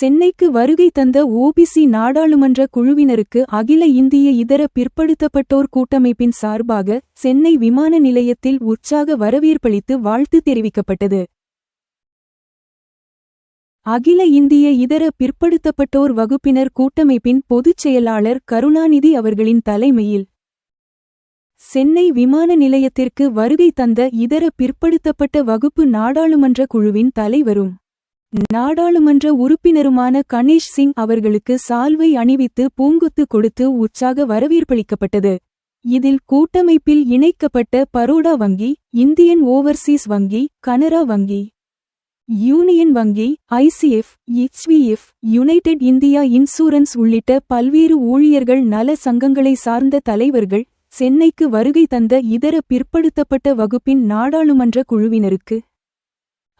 சென்னைக்கு வருகை தந்த ஓபிசி நாடாளுமன்ற குழுவினருக்கு அகில இந்திய இதர பிற்படுத்தப்பட்டோர் கூட்டமைப்பின் சார்பாக சென்னை விமான நிலையத்தில் உற்சாக வரவேற்பளித்து வாழ்த்து தெரிவிக்கப்பட்டது. அகில இந்திய இதர பிற்படுத்தப்பட்டோர் வகுப்பினர் கூட்டமைப்பின் பொதுச் செயலாளர் கருணாநிதி அவர்களின் தலைமையில் சென்னை விமான நிலையத்திற்கு வருகை தந்த இதர பிற்படுத்தப்பட்ட வகுப்பு நாடாளுமன்ற குழுவின் தலைவரும் நாடாளுமன்ற உறுப்பினருமான கணேஷ் சிங் அவர்களுக்கு சால்வை அணிவித்து பூங்குத்து கொடுத்து உற்சாக வரவேற்பளிக்கப்பட்டது. இதில் கூட்டமைப்பில் இணைக்கப்பட்ட பரோடா வங்கி இந்தியன் ஓவர்சீஸ் வங்கி கனரா வங்கி யூனியன் வங்கி ICF HVF United India Insurance உள்ளிட்ட பல்வேறு ஊழியர்கள் நல சங்கங்களை சார்ந்த தலைவர்கள் சென்னைக்கு வருகை தந்த இதர பிற்படுத்தப்பட்ட வகுப்பின் நாடாளுமன்ற குழுவினருக்கு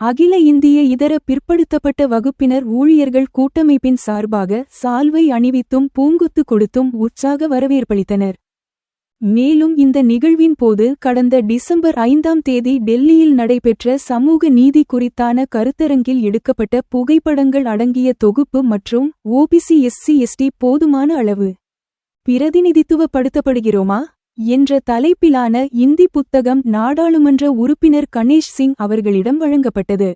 அகில இந்திய இதர பிற்படுத்தப்பட்ட வகுப்பினர் ஊழியர்கள் கூட்டமைப்பின் சார்பாக சால்வை அணிவித்தும் பூங்குத்து கொடுத்தும் உற்சாக வரவேற்பளித்தனர். மேலும் இந்த நிகழ்வின் போது கடந்த டிசம்பர் ஐந்தாம் தேதி டெல்லியில் நடைபெற்ற சமூக நீதி குறித்தான கருத்தரங்கில் எடுக்கப்பட்ட புகைப்படங்கள் அடங்கிய தொகுப்பு மற்றும் ஓபிசி எஸ்சி எஸ்டி போதுமான அளவு பிரதிநிதித்துவப்படுத்தப்படுகிறோமா? என்ற தலைப்பிலான இந்தி புத்தகம் நாடாளுமன்ற உறுப்பினர் கணேஷ் சிங் அவர்களிடம் வழங்கப்பட்டது.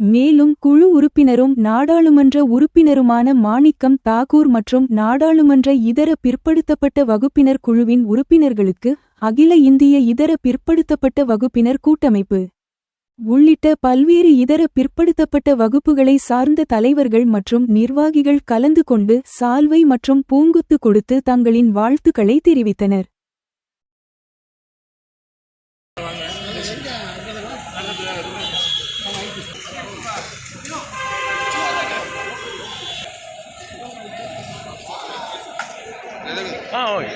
மேலும் குழு உறுப்பினரும் நாடாளுமன்ற உறுப்பினருமான மாணிக்கம் தாகூர் மற்றும் நாடாளுமன்ற இதர பிற்படுத்தப்பட்ட வகுப்பினர் குழுவின் உறுப்பினர்களுக்கு அகில இந்திய இதர பிற்படுத்தப்பட்ட வகுப்பினர் கூட்டமைப்பு உள்ளிட்ட பல்வேறு இதர பிற்படுத்தப்பட்ட வகுப்புகளை சார்ந்த தலைவர்கள் மற்றும் நிர்வாகிகள் கலந்து கொண்டு சால்வை மற்றும் பூங்குத்து கொடுத்து தங்களின் வாழ்த்துக்களை தெரிவித்தனர். ஆ ஓகே.